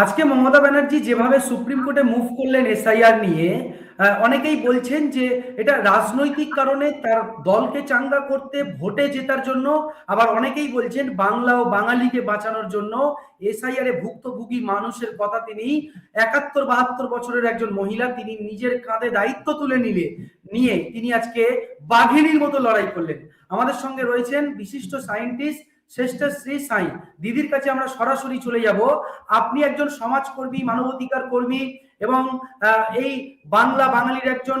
আজকে মমতা ব্যানার্জি যেভাবে সুপ্রিম কোর্টে মুভ করলেন এসআইআর নিয়ে অনেকেই বলছেন যে এটা রাজনৈতিক কারণে তার দলকে চাঙ্গা করতে, ভোটে জেতার জন্য। আবার অনেকেই বলছেন বাংলা ও বাঙালিকে বাঁচানোর জন্য এসআইআর এ ভুক্তভোগী মানুষের কথা তিনি একাত্তর বাহাত্তর বছরের একজন মহিলা, তিনি নিজের কাঁধে দায়িত্ব তুলে নিলে, নিয়ে তিনি আজকে বাঘিনীর মতো লড়াই করলেন। আমাদের সঙ্গে রয়েছেন বিশিষ্ট সায়েন্টিস্ট শ্রেষ্ঠ শ্রী সাই। দিদির কাছে আমরা সরাসরি চলে যাব। আপনি একজন সমাজকর্মী, মানবাধিকার কর্মী এবং এই বাংলা বাঙালির একজন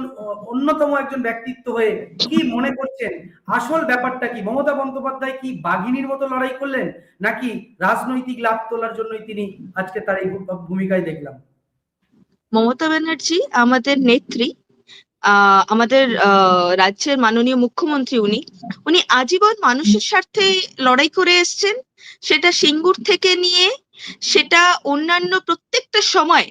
অন্যতম একজন ব্যক্তিত্ব হয়ে কি মনে করছেন? আসল ব্যাপারটা কি? মমতা বন্দ্যোপাধ্যায় কি বাঘিনীর মতো লড়াই করলেন? নাকি রাজনৈতিক লাভ তোলার জন্যই তিনি আজকে তার এই ভূমিকায় দেখলাম? মমতা ব্যানার্জি আমাদের নেত্রী। আমাদের রাজ্যের মাননীয় মুখ্যমন্ত্রী উনি উনি আজীবন মানুষের স্বার্থে লড়াই করে এসেছেন। সেটা সিঙ্গুর থেকে নিয়ে, সেটা অন্যান্য প্রত্যেকটা সময়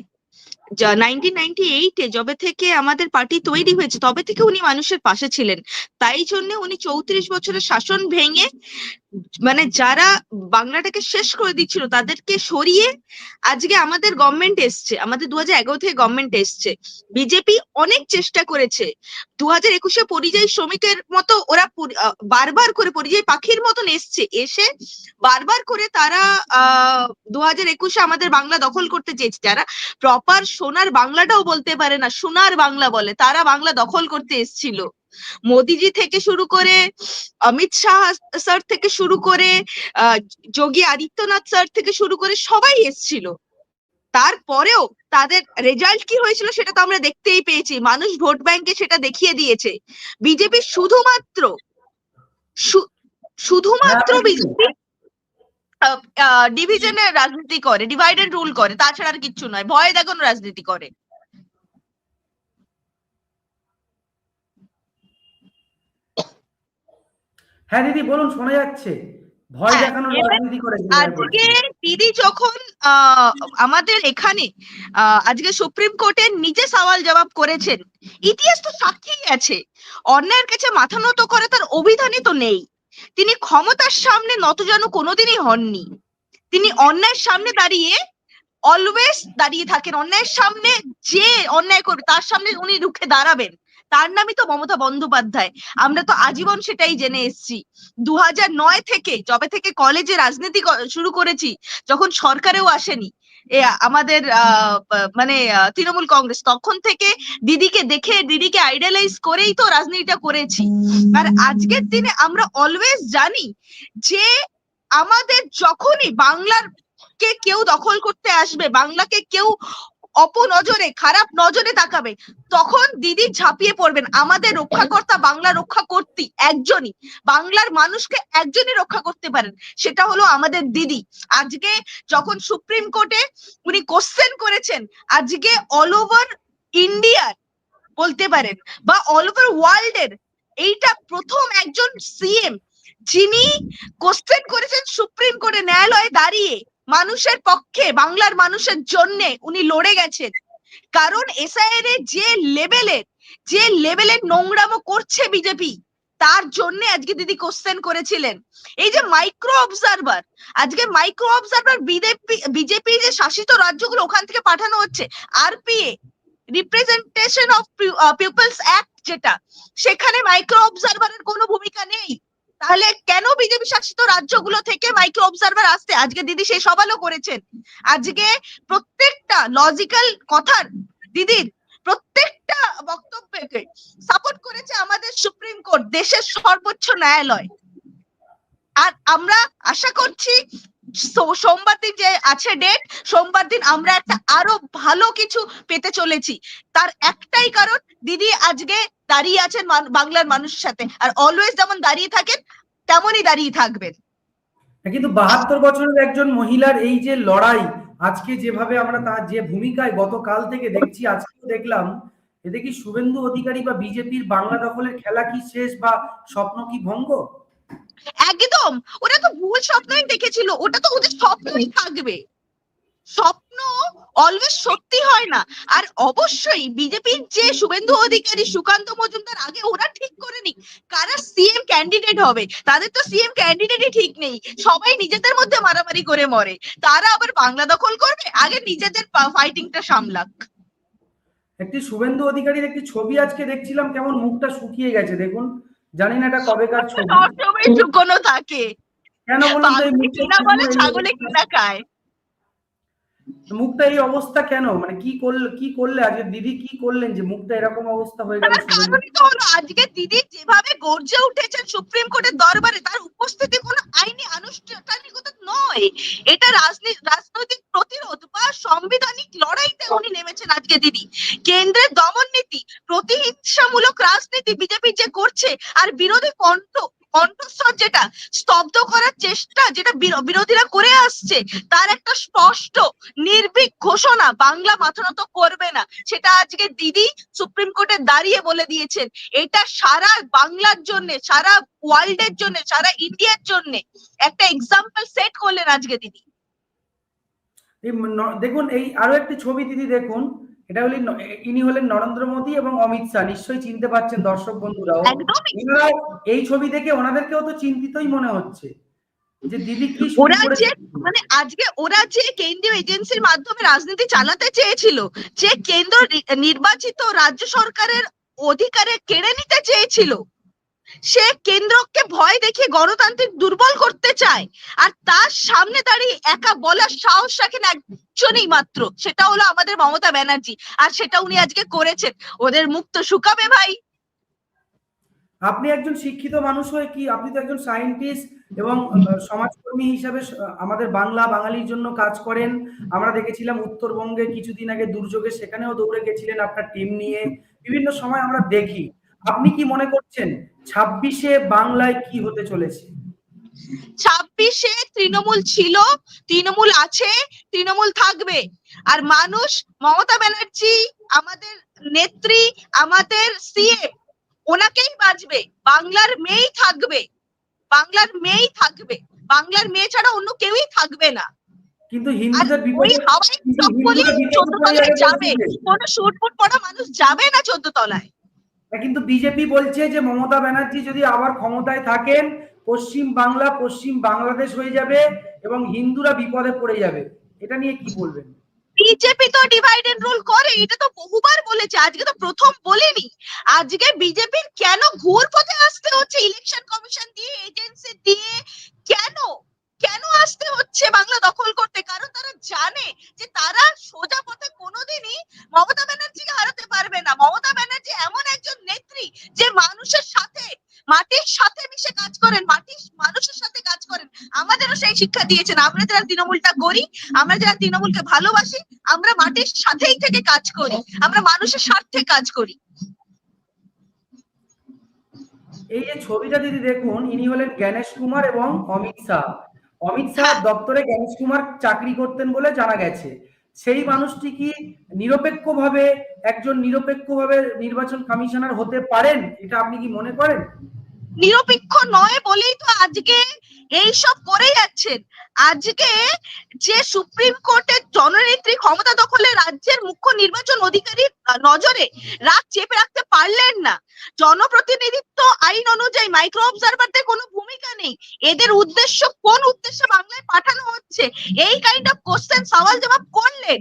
এইটে যবে থেকে আমাদের পার্টি তৈরি হয়েছে, তবে থেকে উনি মানুষের পাশে ছিলেন। তাই জন্য উনি চৌত্রিশ বছরের শাসন ভেঙে মানে যারা বাংলাটাকে শেষ করে দিচ্ছিল, তাদেরকে সরিয়ে আজকে আমাদের গভর্নমেন্ট এসছে, আমাদের দু হাজার এগারো থেকে গভর্নমেন্ট এসছে। বিজেপি অনেক চেষ্টা করেছে। দু হাজার একুশে পরিযায়ী শ্রমিকের মতো ওরা বারবার করে পরিযায়ী পাখির মতন এসছে। এসে বারবার করে তারা, আহ দু হাজার একুশে আমাদের বাংলা দখল করতে চেয়েছে। যারা প্রপার সোনার বাংলাটাও বলতে পারে না, সোনার বাংলা বলে, তারা বাংলা দখল করতে এসছিল। মোদিজি থেকে শুরু করে অমিত শাহ স্যার থেকে শুরু করে যোগী আদিত্যনাথ স্যার থেকে শুরু করে সবাই এসছিল। তারপরেও তাদের রেজাল্ট কি হয়েছিল সেটা তো আমরা দেখতেই পেয়েছি। মানুষ ভোট ব্যাংকে সেটা দেখিয়ে দিয়েছে। বিজেপি শুধুমাত্র শুধুমাত্র হ্যাঁ, বিজেপি ডিভিশনের রাজনীতি করে ডিভাইডেড রুল করে তাছাড়া আর কিচ্ছু নয়। ভয় দেখানো রাজনীতি করে। হ্যাঁ দিদি বলুন শোনা যাচ্ছে। ভয় হ্যাঁ, দেখানোর রাজনীতি করে আজকে দিদি যখন আমাদের এখানে আজকে সুপ্রিম কোর্টে নিজে সওয়াল জবাব করেছেন ইতিহাস তো সাক্ষী আছে। অন্যায়ের কাছে মাথা নত করে তার অভিধানে তো নেই। তিনি ক্ষমতার সামনে নত যেন কোনোদিনই হননি। তিনি অন্যায়ের সামনে দাঁড়িয়ে অলওয়েজ দাঁড়িয়ে থাকেন। অন্যায়ের সামনে যে অন্যায় করবে তার সামনে উনি রুখে দাঁড়াবেন। তার নামই তো মমতা বন্দ্যোপাধ্যায়। আমরা তো আজীবন সেটাই জেনে এসেছি। দু নয় থেকে, যবে থেকে কলেজে রাজনীতি শুরু করেছি, যখন সরকারেও আসেনি আমাদের মানে তৃণমূল কংগ্রেস, তখন থেকে দিদিকে দেখে, দিদিকে আইডালাইজ করেই তো রাজনীতিটা করেছি। আর আজকের দিনে আমরা অলওয়েজ জানি যে, আমাদের যখনই বাংলার কে কেউ দখল করতে আসবে, বাংলাকে কেউ অপনজরে, খারাপ নজরে তাকাবে। তখন দিদি ঝাঁপিয়ে পড়বেন। আমাদের রক্ষাকর্তা বাংলা রক্ষা করতে একজনই। বাংলার মানুষকে একজনই রক্ষা করতে পারেন। সেটা হলো আমাদের দিদি। আজকে যখন সুপ্রিম কোর্টে উনি কোশ্চেন করেছেন, আজকে অল ওভার ইন্ডিয়ার বলতে পারেন বা অল ওভার ওয়ার্ল্ড এর এইটা প্রথম একজন সিএম যিনি কোশ্চেন করেছেন সুপ্রিম কোর্টে ন্যায়ালয়ে দাঁড়িয়ে। মানুষের পক্ষে, বাংলার মানুষের জন্য উনি লড়ে গেছেন। কারণ এসআইআর এর যে লেভেলের যে লেভেলের নোংরামো করছে বিজেপি তার জন্য আজকে দিদি কোশ্চেন করেছিলেন। এই যে মাইক্রো অবজারভার আজকে মাইক্রো অবজারভার বিজেপি বিজেপি যে শাসিত রাজ্যগুলো ওখান থেকে পাঠানো হচ্ছে RPA representation of people's act যেটা, সেখানে মাইক্রো অবজারভারের কোনো ভূমিকা নেই। তাহলে কেন বিজেপি শাসিত রাজ্যগুলো থেকে মাইক্রো অবজারভার আসছে? আজকে দিদি সেই সবালও করেছেন। আজকে প্রত্যেকটা লজিক্যাল কথার দিদির প্রত্যেকটা বক্তব্যকে সাপোর্ট করেছে আমাদের সুপ্রিম কোর্ট, দেশের সর্বোচ্চ ন্যায়ালয়। আর আমরা আশা করছি সোমবার দিন যে আছে ডেট সোমবার দিন আমরা একটা আরও ভালো কিছু পেতে চলেছি। তার একটাই কারণ, দিদি আজকে দাঁড়িয়ে আছেন বাংলার মানুষের সাথে। আর অলওয়েজ যেমন দাঁড়িয়ে থাকেন, তেমনই দাঁড়িয়ে থাকবেন। কিন্তু বাহাত্তর বছরের একজন মহিলার এই যে লড়াই, আজকে যেভাবে আমরা তার যে ভূমিকায় গতকাল থেকে দেখছি, আজকেও দেখলাম, এতে কি শুভেন্দু অধিকারী বা বিজেপির বাংলা দখলের খেলা কি শেষ বা স্বপ্ন কি ভঙ্গ? একদম। ওরা তো ভুল স্বপ্নই দেখেছিল। ওটা তো ওদের স্বপ্নই থাকবে। স্বপ্ন অলওয়েজ সত্যি হয় না। আর অবশ্যই বিজেপির যে শুভেন্দু অধিকারী, সুকান্ত মজুমদার, আগে ওরা ঠিক করে নি কারা সিএম ক্যান্ডিডেট হবে, তাদের তো সিএম ক্যান্ডিডেটই ঠিক নেই। সবাই নিজেদের মধ্যে মারামারি করে মরে। তারা আবার বাংলা দখল করবে? আগে নিজেদের ফাইটিংটা সামলাক। একটি শুভেন্দু অধিকারীর একটি ছবি আজকে দেখছিলাম, কেমন মুখটা শুকিয়ে গেছে, দেখুন। জানি না এটা কবেকার ছবি। সবসময় থাকে। কেন বলুন তো কিনা বলে ছাগলে কিনা খায়। মুখটা এই অবস্থা কেন? মানে কি করলে কি করলে? আজকে দিদি কি করলেন যে মুখটা এরকম অবস্থা হয়ে গেল আজকে দিদি যেভাবে গর্জে উঠেছেন সুপ্রিম কোর্টের দরবারে তার উপস্থিতি কোনো আইনি আনুষ্ঠানিকতা নয় এটা রাজনীতি রাজনৈতিক প্রতিরোধ বা সাংবিধানিক লড়াইতে উনি নেমেছেন আজকে দিদি। কেন্দ্রের দমন নীতি, প্রতিহিংসামূলক রাজনীতি বিজেপি যে করছে, আর বিরোধী কণ্ঠ কণ্ঠস্বর যেটা, স্তব্ধ করার চেষ্টা যেটা বিরোধীরা করে আসছে, তার একটা স্পষ্ট, নির্ভীক ঘোষণা বাংলা মাথা নত করবে না। সেটা আজকে দিদি সুপ্রিম কোর্টে দাঁড়িয়ে বলে দিয়েছেন। এটা সারা বাংলার জন্য, সারা ওয়ার্ল্ডের জন্য, সারা ইন্ডিয়ার জন্য একটা এক্সাম্পল সেট করলেন আজকে দিদি। দেখুন, এই আরও একটি ছবি দিদি দেখুন। এটা হলেন ইনি হলেন নরেন্দ্র মোদী এবং অমিত শাহ। নিশ্চয়ই চিনতে পারছেন দর্শক বন্ধুরাও। এই ছবি দেখে ওনাদেরকেও তো চিন্তিতই মনে হচ্ছে যে দিদি কি ওরা যে মানে আজকে ওরা যে কেন্দ্রীয় এজেন্সির মাধ্যমে রাজনীতি চালাতে চেয়েছিল যে কেন্দ্র নির্বাচিত রাজ্য সরকারের অধিকারে কেড়ে নিতে চেয়েছিল সে কেন্দ্রকে ভয় দেখিয়ে গণতান্ত্রিক দুর্বল করতে চায়। আর তার সামনে দাঁড়িয়ে একা বলার সাহস রাখেন একজনই মাত্র। সেটা হলো আমাদের মমতা ব্যানার্জি। আর সেটা উনি আজকে করেছেন। ওদের মুখ তো শুকাবে ভাই। আপনি একজন শিক্ষিত মানুষ হয়ে কি আপনি তো একজন সায়েন্টিস্ট এবং সমাজকর্মী হিসাবে আমাদের বাংলা বাঙালির জন্য কাজ করেন। আমরা দেখেছিলাম উত্তরবঙ্গে কিছুদিন আগে দুর্যোগে সেখানেও দৌড়ে গেছিলেন আপনার টিম নিয়ে। বিভিন্ন সময় আমরা দেখি। আপনি কি মনে করছেন ছাব্বিশে বাংলায় কি হতে চলেছে? ছাব্বিশে তৃণমূল ছিল তৃণমূল আছে তৃণমূল থাকবে। আর মানুষ মমতা ব্যানার্জি আমাদের নেত্রী আমাদের সিএম ওনাকেই বাঁচবে। বাংলার মেয়েই থাকবে। বাংলার মেয়েই থাকবে। বাংলার মেয়ে ছাড়া অন্য কেউই থাকবে না। কিন্তু হিন্দুদের তলায় যাবে। কোনো পড়া মানুষ যাবে না চোদ্দ তলায়। কিন্তু বিজেপি বলছে যে মমতা ব্যানার্জি যদি আবার ক্ষমতায় থাকেন, পশ্চিম বাংলা, পশ্চিম বাংলাদেশ হয়ে যাবে এবং হিন্দুরা বিপদে পড়ে যাবে। এটা নিয়ে কি বলবেন? বিজেপি তো ডিভাইড এন্ড রুল করে, এটা তো বহুবার বলেছে। আজকে তো প্রথম বলেনি। আজকে বিজেপির কেন ঘুর পথে আসতে হচ্ছে? ইলেকশন কমিশন দিয়ে এজেন্সি দিয়ে, কেন? কেন আসতে হচ্ছে বাংলা দখল করতে? কারণ তারা জানে যে তারা সোজা পথে কোনোদিনই মমতা ব্যানার্জিকে হারাতে পারবে না। মমতা ব্যানার্জি এমন একজন নেত্রী যে মানুষের সাথে, মাটির সাথে মিশে কাজ করেন, মাটির মানুষের সাথে কাজ করেন। আমাদেরও সেই শিক্ষা দিয়েছেন। আমরা যারা তৃণমূলটা করি, আমরা যারা তৃণমূলকে ভালোবাসি, আমরা মাটির সাথেই থেকে কাজ করি, আমরা মানুষের স্বার্থে কাজ করি। এই যে ছবিটা যদি দেখুন, ইনি হলেন জ্ঞানেশ কুমার এবং অমিত শাহ। অমিত শাহ দপ্তরে গণেশ কুমার চাকরি করতেন বলে জানা গেছে। সেই মানুষটি কি নিরপেক্ষভাবে একজন নিরপেক্ষভাবে নির্বাচন কমিশনার হতে পারেন? এটা আপনি কি মনে করেন? নিরপেক্ষ নয় বলেই তো আজকে এই সব করে যাচ্ছেন। আজকে যে সুপ্রিম কোর্টের জননেত্রী ক্ষমতা দখলে রাজ্যের মুখ্য নির্বাচন অধিকারীর আহ, নজরে রাগ চেপে রাখতে পারলেন না। জনপ্রতিনিধিত্ব আইন অনুযায়ী মাইক্রো অবজারভারদের কোনো ভূমিকা নেই। এদের উদ্দেশ্য কোন উদ্দেশ্যে বাংলায় পাঠানো হচ্ছে? এই কাইন্ড অফ কোশ্চেন সওয়াল জবাব করলেন।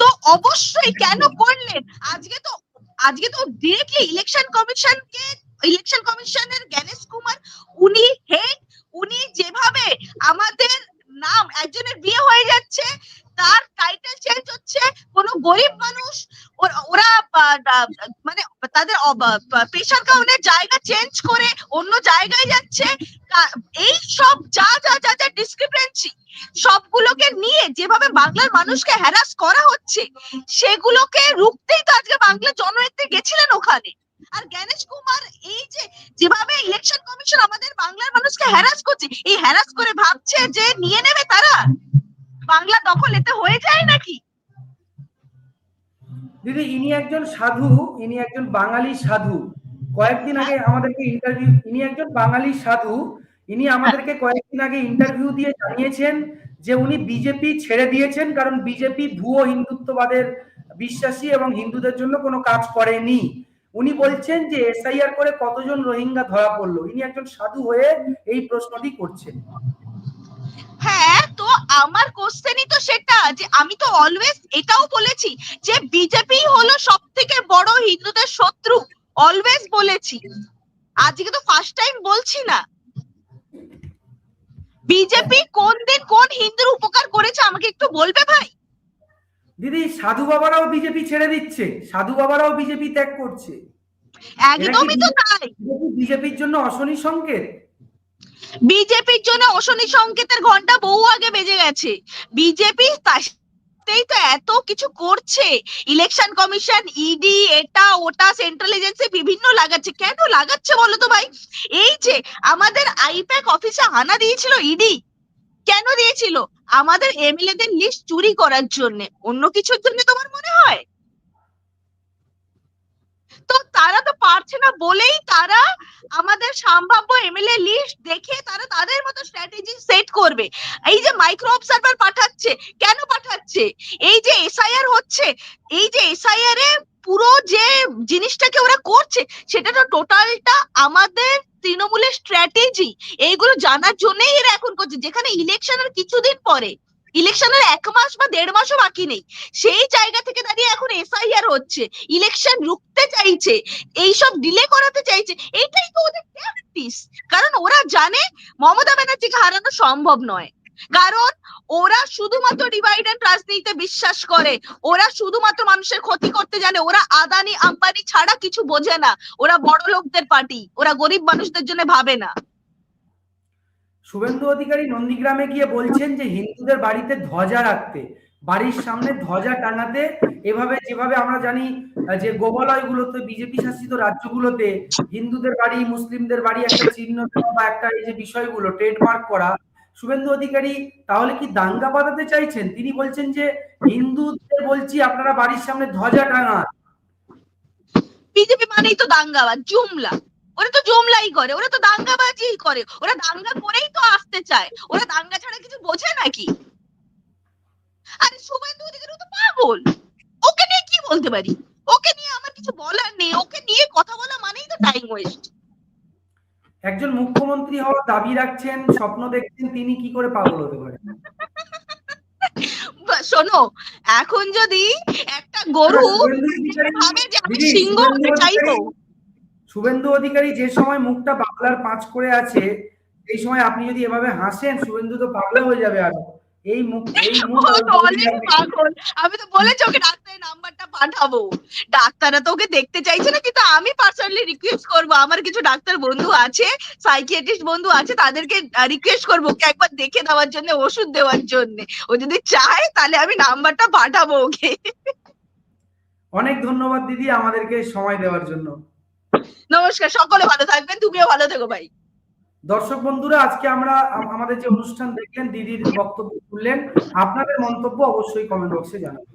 তো অবশ্যই কেন করলেন? আজকে তো আজকে তো ডিরেক্টলি ইলেকশন কমিশনকে ইলেকশন কমিশনের জ্ঞানেশ কুমার উনি হেড উনি যেভাবে আমাদের নাম, একজনের বিয়ে হয়ে যাচ্ছে, তার টাইটেল চেঞ্জ হচ্ছে, কোনো গরিব মানুষ ওরা- মানে তাদের পেশার কারণে জায়গা চেঞ্জ করে অন্য জায়গায় যাচ্ছে এই সব যা যা যা যা ডিসক্রিপেন্সি সবগুলোকে নিয়ে যেভাবে বাংলার মানুষকে হ্যারাস করা হচ্ছে, সেগুলোকে রুখতেই তো আজকে বাংলার জননেত্রী গেছিলেন ওখানে। আর জ্ঞানেশ কুমার এই যে যেভাবে ইলেকশন কমিশন আমাদের বাংলার মানুষকে হ্যারাস করছে এই হ্যারাস করে ভাবছে যে নিয়ে নেবে তারা? বাংলা দখল এতে হয়ে যায় নাকি? দিদি ইনি একজন সাধু ইনি একজন বাঙালি সাধু। কয়েকদিন আগে আমাদেরকে ইন্টারভিউ ইনি একজন বাঙালি সাধু। ইনি আমাদেরকে কয়েকদিন আগে ইন্টারভিউ দিয়ে জানিয়েছেন যে উনি বিজেপি ছেড়ে দিয়েছেন কারণ বিজেপি ভুয়ো হিন্দুত্ববাদের বিশ্বাসী এবং হিন্দুদের জন্য কোনো কাজ করেনি। উনি বলছেন যে এসআইআর করে কতজন রোহিঙ্গা ধরা পড়ল? ইনি একজন সাধু হয়ে এই প্রশ্নটি করছেন। হ্যাঁ তো আমার কোশ্চেনই তো সেটা যে আমি তো অলওয়েজ এটাও বলেছি যে বিজেপি হলো সব থেকে বড় হিন্দুদের শত্রু অলওয়েজ বলেছি। আজকে তো ফার্স্ট টাইম বলছি না। বিজেপি কোন দিন কোন হিন্দুর উপকার করেছে আমাকে একটু বলবে ভাই? দিদি সাধু বাবারাও বিজেপি ছেড়ে দিচ্ছে। সাধু বাবারাও বিজেপি ত্যাগ করছে। একদমই তো তাই। বিজেপির জন্য অশনি সংকেত? বিজেপির জন্য অশনি সংকেতের ঘণ্টা বহু আগে বেজে গেছে। বিজেপি তাই তো এত কিছু করছে। ইলেকশন কমিশন ইডি এটা ওটা সেন্ট্রাল এজেন্সি বিভিন্ন লাগাচ্ছে। কেন লাগাচ্ছে বলো তো ভাই? এই যে আমাদের আইপ্যাক অফিসে হানা দিয়েছিল ইডি। কেন দিয়েছিল? আমাদের এমএলএ দের লিস্ট চুরি করার জন্য। অন্য কিছুর জন্য তোমার মনে হয়? তো তারা তো পারছে না বলেই তারা আমাদের সম্ভাব্য এমএলএ লিস্ট দেখে তারা তাদের মতো স্ট্র্যাটেজি সেট করবে। এই যে মাইক্রো অবজারভার পাঠাচ্ছে, কেন পাঠাচ্ছে? এই যে এসআইআর হচ্ছে, এই যে এসআইআর এ পুরো যে জিনিসটাকে ওরা করছে সেটা তো টোটালটা আমাদের তৃণমূলের স্ট্র্যাটেজি এইগুলো জানার জন্যই এরা এখন করছে। যেখানে ইলেকশনের কিছুদিন পরে ইলেকশনের এক মাস বা দেড় মাসও বাকি নেই, সেই জায়গা থেকে দাঁড়িয়ে এখন এসআইআর হচ্ছে। ইলেকশন রুখতে চাইছে, এইসব ডিলে করাতে চাইছে, এইটাই তো ওদের কারণ ওরা জানে মমতা ব্যানার্জিকে হারানো সম্ভব নয়। কারণ ওরা শুধুমাত্র ডিভাইড অ্যান্ড রাজনীতিতে বিশ্বাস করে। ওরা শুধুমাত্র মানুষের ক্ষতি করতে জানে। ওরা আদানি, আম্বানি ছাড়া কিছু বোঝে না। ওরা বড় লোকদের পার্টি। ওরা গরিব মানুষদের জন্য ভাবে না। শুভেন্দু অধিকারী নন্দীগ্রামে গিয়ে বলছেন যে, হিন্দুদের বাড়িতে ধ্বজা রাখতে। বাড়ির সামনে ধ্বজা টানাতে এভাবে যেভাবে আমরা জানি, যে গোবালয়গুলোতে বিজেপি শাসিত রাজ্যগুলোতে হিন্দুদের বাড়ি, মুসলিমদের বাড়ি একটা চিহ্ন বা একটা এই যে বিষয়গুলো ট্রেডমার্ক করা শুভেন্দু অধিকারী তাহলে কি দাঙ্গা বাঁধাতে চাইছেন? তিনি বলছেন যে হিন্দুদের বলছি আপনারা বাড়ির সামনে ধ্বজা টাঙান। বিজেপি মানেই তো দাঙ্গাবাজ, জুমলা। ওরা তো জুমলাই করে, ওরা তো দাঙ্গাবাজি করে। ওরা দাঙ্গা করেই তো আসতে চায়। ওরা দাঙ্গা ছাড়া কিছু বোঝে নাকি? আরে শুভেন্দু অধিকারী তো পাগল। ওকে নিয়ে কি বলতে পারি? ওকে নিয়ে আমার কিছু বলার নেই, ওকে নিয়ে কথা বলা মানেই তো টাইম ওয়েস্ট একজন মুখ্যমন্ত্রী হওয়ার দাবি রাখছেন স্বপ্ন দেখছেন তিনি কি করে পাগল হতে পারেন? শোনো এখন যদি একটা গরু শুভেন্দু অধিকারী- ভাবে যে আমি সিংহ শুভেন্দু চাইব। অধিকারী- শুভেন্দু অধিকারী যে সময় মুখটা বাংলার পাঁচ করে আছে এই সময় আপনি যদি এভাবে হাসেন শুভেন্দু তো পাগলা হয়ে যাবে আরও। এই মুখ মুখ আমি তো বলেছি ওকে ডাক্তারের নাম্বারটা পাঠাবো। ডাক্তাররা তো ওকে দেখতে চাইছে না কিন্তু আমি পার্সোনালি রিকোয়েস্ট করব। আমার কিছু ডাক্তার বন্ধু আছে সাইকিয়াট্রিস্ট বন্ধু আছে তাদেরকে রিকোয়েস্ট করব ওকে একবার দেখে দেওয়ার জন্য ওষুধ দেওয়ার জন্য। ও যদি চায় তাহলে আমি নাম্বারটা পাঠাবো ওকে। অনেক ধন্যবাদ দিদি আমাদেরকে সময় দেওয়ার জন্য। নমস্কার সকলে ভালো থাকবেন। তুমিও ভালো থেকো ভাই দর্শক বন্ধুরা, আজকে আমরা আমাদের যে অনুষ্ঠান দেখলেন, দিদির বক্তব্য শুনলেন, আপনাদের মন্তব্য অবশ্যই কমেন্ট বক্সে জানাবেন।